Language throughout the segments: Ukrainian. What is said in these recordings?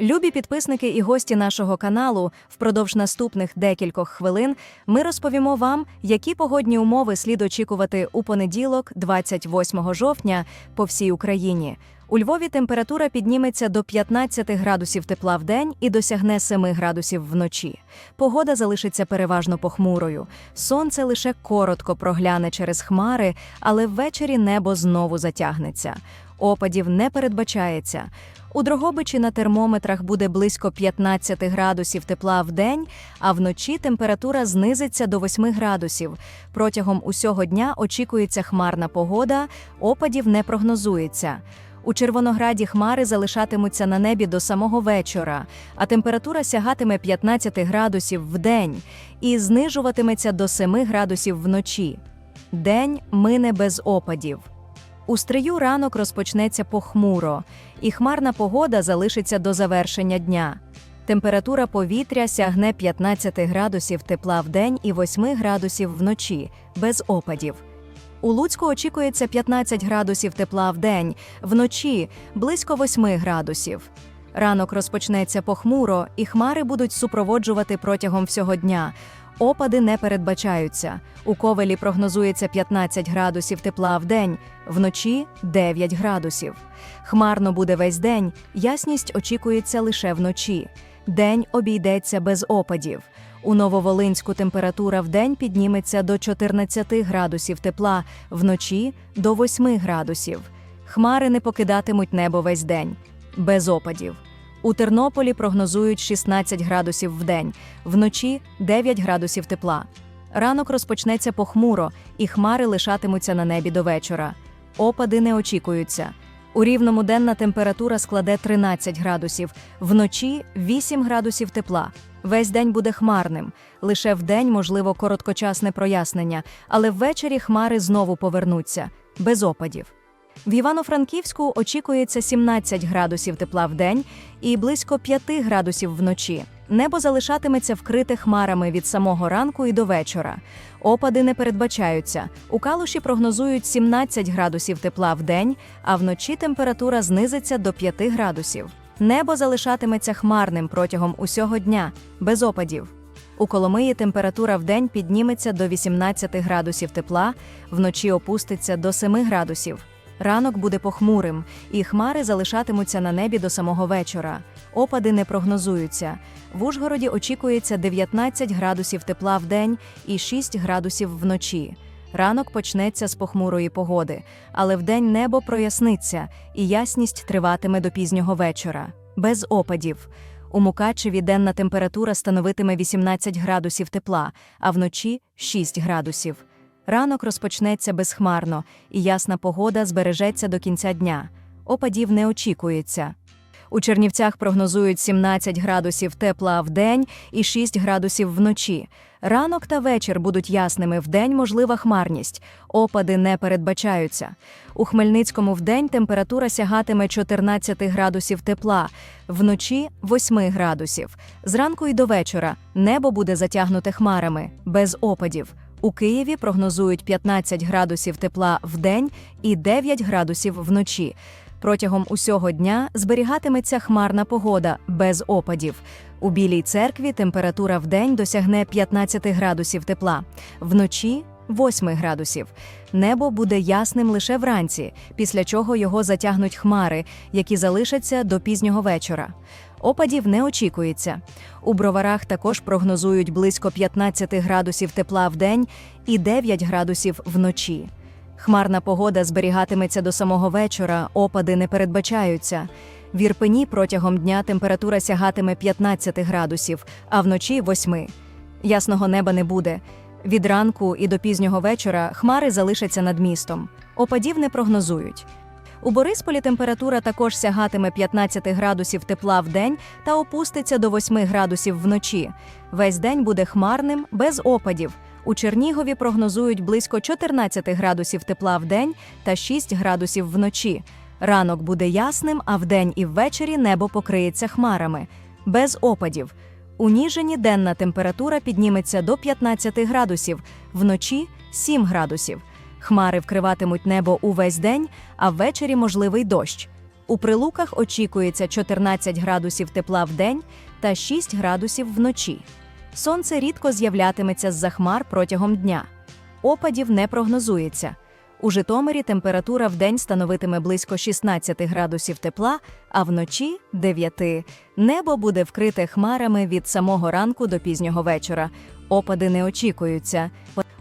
Любі підписники і гості нашого каналу, впродовж наступних декількох хвилин ми розповімо вам, які погодні умови слід очікувати у понеділок, 28 жовтня, по всій Україні. У Львові температура підніметься до 15 градусів тепла в день і досягне 7 градусів вночі. Погода залишиться переважно похмурою. Сонце лише коротко прогляне через хмари, але ввечері небо знову затягнеться. Опадів не передбачається. У Дрогобичі на термометрах буде близько 15 градусів тепла в день, а вночі температура знизиться до 8 градусів. Протягом усього дня очікується хмарна погода, опадів не прогнозується. У Червонограді хмари залишатимуться на небі до самого вечора, а температура сягатиме 15 градусів в день і знижуватиметься до 7 градусів вночі. День мине без опадів. У стрию ранок розпочнеться похмуро, і хмарна погода залишиться до завершення дня. Температура повітря сягне 15 градусів тепла в день і 8 градусів вночі, без опадів. У Луцьку очікується 15 градусів тепла в день, вночі близько 8 градусів. Ранок розпочнеться похмуро, і хмари будуть супроводжувати протягом всього дня. Опади не передбачаються. У Ковелі прогнозується 15 градусів тепла в день, вночі 9 градусів. Хмарно буде весь день, ясність очікується лише вночі. День обійдеться без опадів. У Нововолинську температура в день підніметься до 14 градусів тепла, вночі до 8 градусів. Хмари не покидатимуть небо весь день, без опадів. У Тернополі прогнозують 16 градусів в день, вночі 9 градусів тепла. Ранок розпочнеться похмуро, і хмари лишатимуться на небі до вечора. Опади не очікуються. У рівному денна температура складе 13 градусів, вночі 8 градусів тепла. Весь день буде хмарним. Лише вдень можливо короткочасне прояснення, але ввечері хмари знову повернуться без опадів. В Івано-Франківську очікується 17 градусів тепла в день і близько 5 градусів вночі. Небо залишатиметься вкрите хмарами від самого ранку і до вечора. Опади не передбачаються. У Калуші прогнозують 17 градусів тепла в день, а вночі температура знизиться до 5 градусів. Небо залишатиметься хмарним протягом усього дня, без опадів. У Коломиї температура в день підніметься до 18 градусів тепла, вночі опуститься до 7 градусів. Ранок буде похмурим, і хмари залишатимуться на небі до самого вечора. Опади не прогнозуються. В Ужгороді очікується 19 градусів тепла в день і 6 градусів вночі. Ранок почнеться з похмурої погоди, але вдень небо проясниться, і ясність триватиме до пізнього вечора. Без опадів. У Мукачеві денна температура становитиме 18 градусів тепла, а вночі 6 градусів. Ранок розпочнеться безхмарно, і ясна погода збережеться до кінця дня. Опадів не очікується. У Чернівцях прогнозують 17 градусів тепла в день і 6 градусів вночі. Ранок та вечір будуть ясними, вдень можлива хмарність. Опади не передбачаються. У Хмельницькому вдень температура сягатиме 14 градусів тепла, вночі 8 градусів. Зранку і до вечора небо буде затягнуте хмарами, без опадів. У Києві прогнозують 15 градусів тепла в день і 9 градусів вночі. Протягом усього дня зберігатиметься хмарна погода без опадів. У Білій церкві температура в день досягне 15 градусів тепла, вночі 8 градусів. Небо буде ясним лише вранці, після чого його затягнуть хмари, які залишаться до пізнього вечора. Опадів не очікується. У броварах також прогнозують близько 15 градусів тепла в день і 9 градусів вночі. Хмарна погода зберігатиметься до самого вечора, опади не передбачаються. В Ірпені протягом дня температура сягатиме 15 градусів, а вночі 8. Ясного неба не буде. Від ранку і до пізнього вечора хмари залишаться над містом. Опадів не прогнозують. У Борисполі температура також сягатиме 15 градусів тепла в день та опуститься до 8 градусів вночі. Весь день буде хмарним, без опадів. У Чернігові прогнозують близько 14 градусів тепла в день та 6 градусів вночі. Ранок буде ясним, а вдень і ввечері небо покриється хмарами. Без опадів. У Ніжині денна температура підніметься до 15 градусів, вночі 7 градусів. Хмари вкриватимуть небо увесь день, а ввечері можливий дощ. У прилуках очікується 14 градусів тепла в день та 6 градусів вночі. Сонце рідко з'являтиметься з-за хмар протягом дня. Опадів не прогнозується. У Житомирі температура в день становитиме близько 16 градусів тепла, а вночі 9. Небо буде вкрите хмарами від самого ранку до пізнього вечора. Опади не очікуються.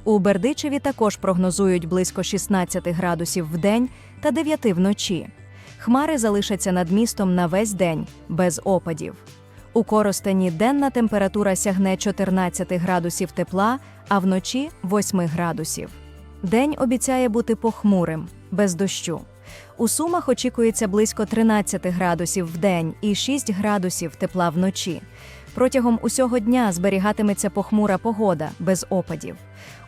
У Бердичеві також прогнозують близько 16 градусів в день та 9 вночі. Хмари залишаться над містом на весь день без опадів. У Коростені денна температура сягне 14 градусів тепла, а вночі 8 градусів. День обіцяє бути похмурим, без дощу. У Сумах очікується близько 13 градусів в день і 6 градусів тепла вночі. Протягом усього дня зберігатиметься похмура погода без опадів.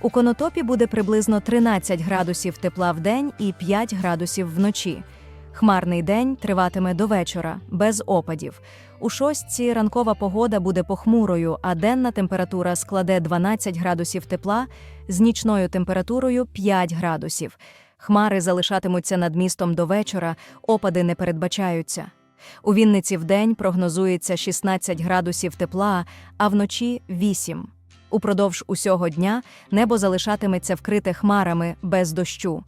У Конотопі буде приблизно 13 градусів тепла в день і 5 градусів вночі. Хмарний день триватиме до вечора, без опадів. У шостці ранкова погода буде похмурою, а денна температура складе 12 градусів тепла з нічною температурою 5 градусів. Хмари залишатимуться над містом до вечора, опади не передбачаються. У Вінниці вдень прогнозується 16 градусів тепла, а вночі 8. Упродовж усього дня небо залишатиметься вкрите хмарами без дощу.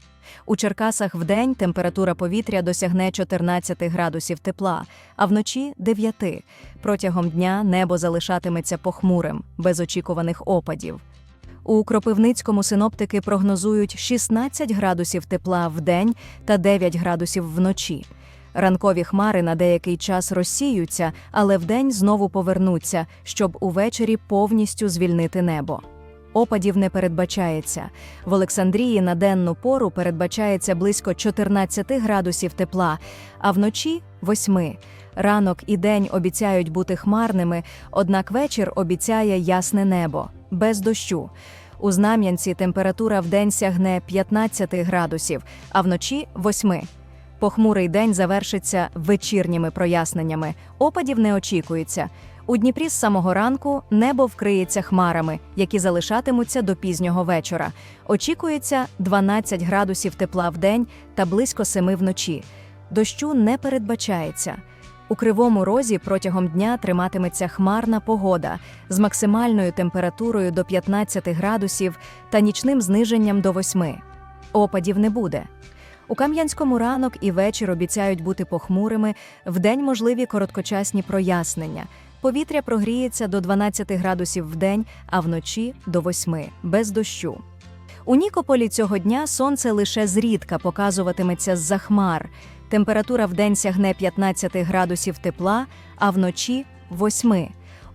У Черкасах вдень температура повітря досягне 14 градусів тепла, а вночі 9. Протягом дня небо залишатиметься похмурим, без очікуваних опадів. У Кропивницькому синоптики прогнозують 16 градусів тепла в день та 9 градусів вночі. Ранкові хмари на деякий час розсіються, але вдень знову повернуться, щоб увечері повністю звільнити небо. Опадів не передбачається. В Олександрії на денну пору передбачається близько 14 градусів тепла, а вночі 8. Ранок і день обіцяють бути хмарними, однак вечір обіцяє ясне небо, без дощу. У Знам'янці температура вдень сягне 15 градусів, а вночі 8. Похмурий день завершиться вечірніми проясненнями. Опадів не очікується. У Дніпрі з самого ранку небо вкриється хмарами, які залишатимуться до пізнього вечора. Очікується 12 градусів тепла в день та близько 7 вночі. Дощу не передбачається. У кривому розі протягом дня триматиметься хмарна погода з максимальною температурою до 15 градусів та нічним зниженням до 8. Опадів не буде. У Кам'янському ранок і вечір обіцяють бути похмурими, вдень можливі короткочасні прояснення. Повітря прогріється до 12 градусів в день, а вночі до 8, без дощу. У Нікополі цього дня сонце лише зрідка показуватиметься з-за хмар. Температура вдень сягне 15 градусів тепла, а вночі 8.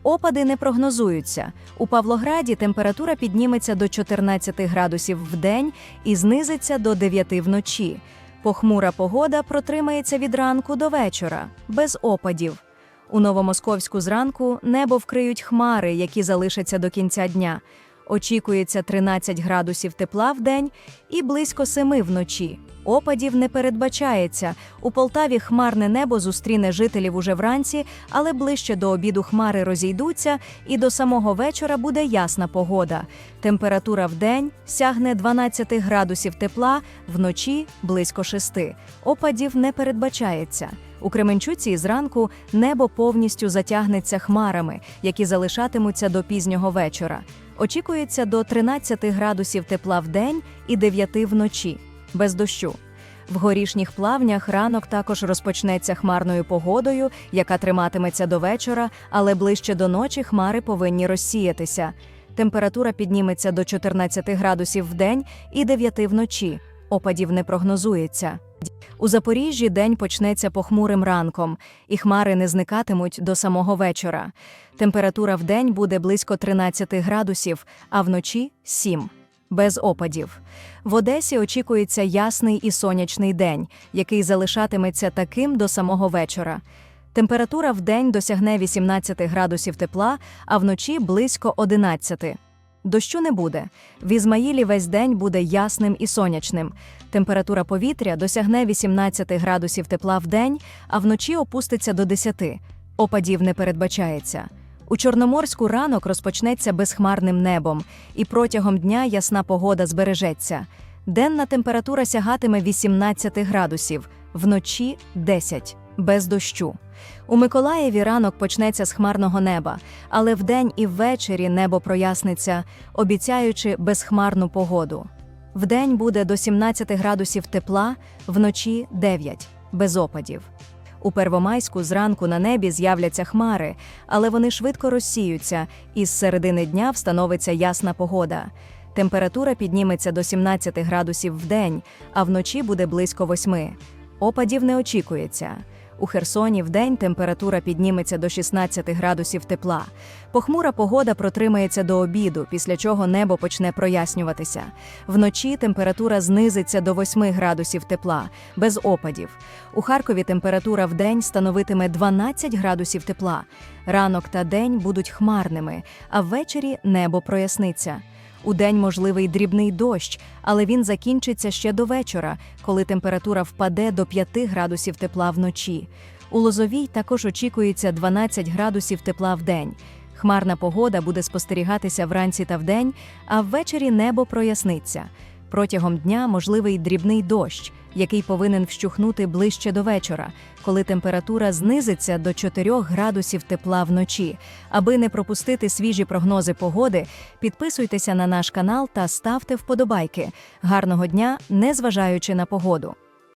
Опади не прогнозуються. У Павлограді температура підніметься до 14 градусів в день і знизиться до 9 вночі. Похмура погода протримається від ранку до вечора, без опадів. У Новомосковську зранку небо вкриють хмари, які залишаться до кінця дня. Очікується 13 градусів тепла в день і близько 7 вночі. Опадів не передбачається. У Полтаві хмарне небо зустріне жителів уже вранці, але ближче до обіду хмари розійдуться, і до самого вечора буде ясна погода. Температура в день сягне 12 градусів тепла, вночі близько 6. Опадів не передбачається. У Кременчуці зранку небо повністю затягнеться хмарами, які залишатимуться до пізнього вечора. Очікується до 13 градусів тепла в день і 9 вночі, без дощу. В горішніх плавнях ранок також розпочнеться хмарною погодою, яка триматиметься до вечора, але ближче до ночі хмари повинні розсіятися. Температура підніметься до 14 градусів в день і 9 вночі. Опадів не прогнозується. У Запоріжжі день почнеться похмурим ранком, і хмари не зникатимуть до самого вечора. Температура в день буде близько 13 градусів, а вночі 7. Без опадів. В Одесі очікується ясний і сонячний день, який залишатиметься таким до самого вечора. Температура в день досягне 18 градусів тепла, а вночі близько 11. Дощу не буде. В Ізмаїлі весь день буде ясним і сонячним. Температура повітря досягне 18 градусів тепла в день, а вночі опуститься до 10. Опадів не передбачається. У Чорноморську ранок розпочнеться безхмарним небом, і протягом дня ясна погода збережеться. Денна температура сягатиме 18 градусів, вночі 10, без дощу. У Миколаєві ранок почнеться з хмарного неба, але вдень і ввечері небо проясниться, обіцяючи безхмарну погоду. Вдень буде до 17 градусів тепла, вночі 9, без опадів. У Первомайську зранку на небі з'являться хмари, але вони швидко розсіються, і з середини дня встановиться ясна погода. Температура підніметься до 17 градусів в день, а вночі буде близько 8. Опадів не очікується. У Херсоні вдень температура підніметься до 16 градусів тепла. Похмура погода протримається до обіду, після чого небо почне прояснюватися. Вночі температура знизиться до 8 градусів тепла, без опадів. У Харкові температура вдень становитиме 12 градусів тепла. Ранок та день будуть хмарними, а ввечері небо проясниться. Удень можливий дрібний дощ, але він закінчиться ще до вечора, коли температура впаде до 5 градусів тепла вночі. У Лозовій також очікується 12 градусів тепла вдень. Хмарна погода буде спостерігатися вранці та вдень, а ввечері небо проясниться. Протягом дня можливий дрібний дощ, який повинен вщухнути ближче до вечора, коли температура знизиться до 4 градусів тепла вночі. Аби не пропустити свіжі прогнози погоди, підписуйтеся на наш канал та ставте вподобайки. Гарного дня, незважаючи на погоду.